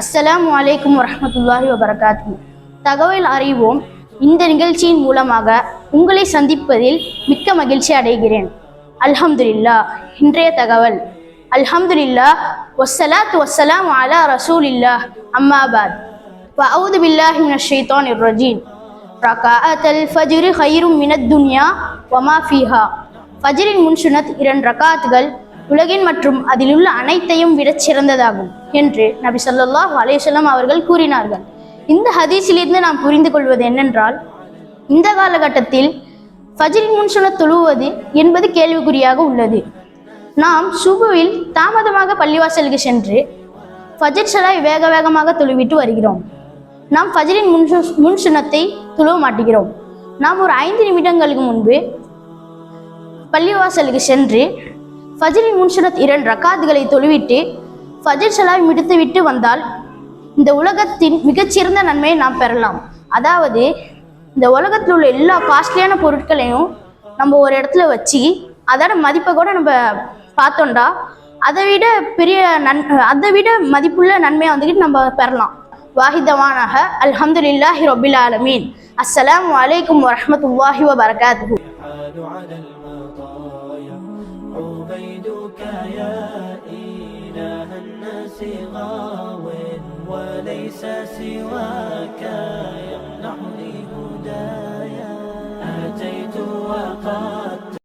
அஸ்ஸலாமு அலைக்கும் வரஹ்மத்துல்லாஹி வபரகாத்து தகவல் அறிவோம் இந்த நிகழ்ச்சியின் மூலமாக உங்களை சந்திப்பதில் மிக்க மகிழ்ச்சி அடைகிறேன் அல்ஹம்துலில்லா இன்றைய தகவல் அல்ஹம்துலில்லா வஸ்ஸலாத்து வஸ்ஸலாமு அலா ரசூலில்லாஹ் அம்மாபாத் وأعوذ بالله من الشيطان الرجيم ركعة الفجر خير من الدنيا وما فيها ஃபஜ்ரின் முன்சுனத் இரண்டு ரகாத்துகள் உலகின் மற்றும் அதிலுள்ள அனைத்தையும் விடச் சிறந்ததாகும் என்று நபி சொல்லாஹ் அலேசல்லாம் அவர்கள் கூறினார்கள். இந்த ஹதீஸிலிருந்து நாம் புரிந்து கொள்வது என்னென்றால் இந்த காலகட்டத்தில் ஃபஜ்ரின் முன்சுனத் தொழுவது என்பது கேள்விக்குறியாக உள்ளது. நாம் சுபுவில் தாமதமாக பள்ளிவாசலுக்கு சென்று ஃபஜர் சலாய் வேக வேகமாக தொழுவிட்டு வருகிறோம். நாம் ஃபஜரின் முன் முன் சுனத்தை துழுவ மாட்டுகிறோம். நாம் ஒரு ஐந்து நிமிடங்களுக்கு முன்பு பள்ளிவாசலுக்கு சென்று ஃபஜரின் முன்சனத் இரண்டு ரக்காதுகளை தொழுவிட்டு ஃபஜர் சலாய் முடித்துவிட்டு வந்தால் இந்த உலகத்தின் மிகச்சிறந்த நன்மையை நாம் பெறலாம். அதாவது இந்த உலகத்தில் உள்ள எல்லா காஸ்ட்லியான பொருட்களையும் நம்ம ஒரு இடத்துல வச்சு அதோட மதிப்பை கூட நம்ம பார்த்தோம்டா அதை விட பெரிய நன் அதை விட மதிப்புள்ள நன்மையை வந்துக்கிட்டு நம்ம பெறலாம். வாஹிதவானாக அல்ஹம்துலில்லாஹி ரபில் ஆலமீன். அஸ்ஸலாமு அலைக்கும் வரஹ்மத்துல்லாஹி வபரகாத்துஹு. الحال على المطايا. عبيدك يا إله الناس غاو وليس سواك